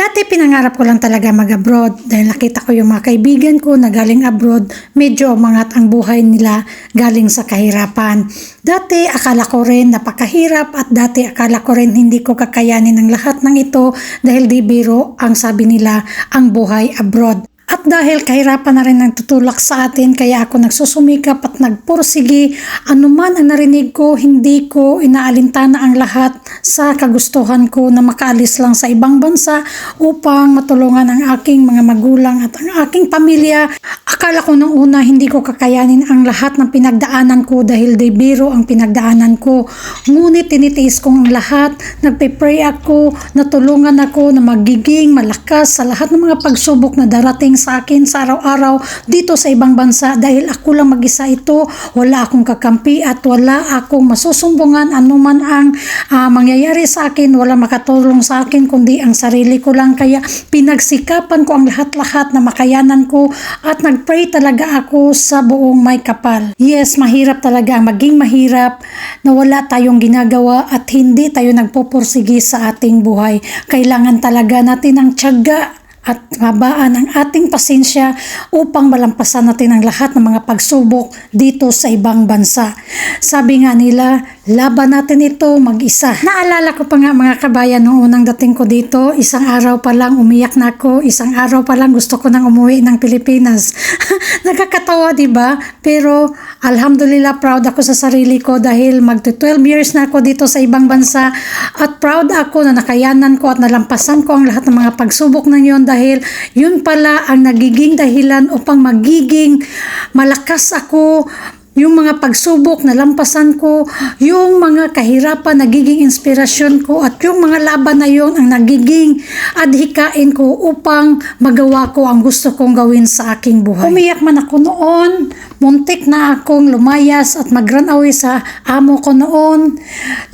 Dati pinangarap ko lang talaga mag-abroad dahil nakita ko yung mga kaibigan ko na galing abroad, medyo mangat ang buhay nila galing sa kahirapan. Dati akala ko rin napakahirap at dati akala ko rin hindi ko kakayanin ang lahat ng ito dahil di biro ang sabi nila ang buhay abroad. At dahil kahirapan na rin ang tutulak sa atin, kaya ako nagsusumikap at nagpursigi. Anuman ang narinig ko, hindi ko inaalintana ang lahat sa kagustuhan ko na makaalis lang sa ibang bansa upang matulungan ang aking mga magulang at ang aking pamilya. Akala ko nung una hindi ko kakayanin ang lahat ng pinagdaanan ko dahil di biro ang pinagdaanan ko. Ngunit tinitiis ko ang lahat, nagpe-pray ako, natulungan ako na magiging malakas sa lahat ng mga pagsubok na darating sa akin sa araw-araw dito sa ibang bansa. Dahil ako lang mag-isa ito, wala akong kakampi at wala akong masusumbungan. Anuman ang ah, mangyayari sa akin, wala makatulong sa akin kundi ang sarili ko lang. Kaya pinagsikapan ko ang lahat-lahat na makayanan ko at nagpray talaga ako sa buong may kapal. Yes, mahirap talaga, maging mahirap na wala tayong ginagawa at hindi tayo nagpupursigi sa ating buhay. Kailangan talaga natin ng tiyaga at mabaan ang ating pasensya upang malampasan natin ang lahat ng mga pagsubok dito sa ibang bansa. Sabi nga nila, laban natin ito mag-isa. Naalala ko pa nga mga kabayan nung unang dating ko dito, isang araw pa lang umiyak na ako, isang araw pa lang gusto ko nang umuwi ng Pilipinas. Nakakatawa, di ba? Pero alhamdulillah proud ako sa sarili ko dahil magto 12 years na ako dito sa ibang bansa at proud ako na nakayanan ko at nalampasan ko ang lahat ng mga pagsubok na yun dahil yun pala ang nagiging dahilan upang magiging malakas ako yung mga pagsubok na lampasan ko, yung mga kahirapan nagiging inspirasyon ko at yung mga laban na yon ang nagiging adhikain ko upang magawa ko ang gusto kong gawin sa aking buhay. Umiyak man ako noon, muntik na akong lumayas at mag-run away sa amo ko noon.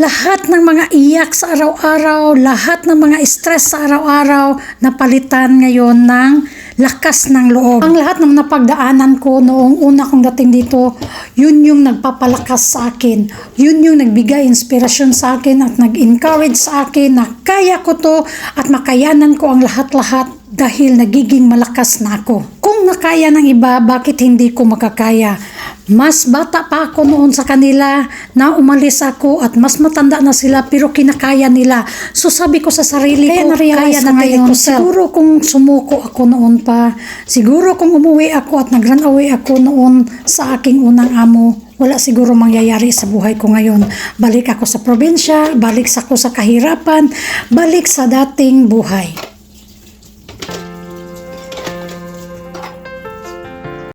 Lahat ng mga iyak sa araw-araw, lahat ng mga stress sa araw-araw, napalitan ngayon ng lakas ng loob. Ang lahat ng napagdaanan ko noong una kong dating dito, yun yung nagpapalakas sa akin. Yun yung nagbigay inspirasyon sa akin at nag-encourage sa akin na kaya ko to at makayanan ko ang lahat-lahat dahil nagiging malakas na ako. Kung nakaya ng iba, bakit hindi ko makakaya? Mas bata pa ako noon sa kanila na umalis ako at mas matanda na sila pero kinakaya nila. So sabi ko sa sarili Kaya ko, kaya ko na ngayon, self. Siguro kung sumuko ako noon pa, siguro kung umuwi ako at nag-run away ako noon sa aking unang amo, wala siguro mangyayari sa buhay ko ngayon. Balik ako sa probinsya, balik ako sa kahirapan, balik sa dating buhay.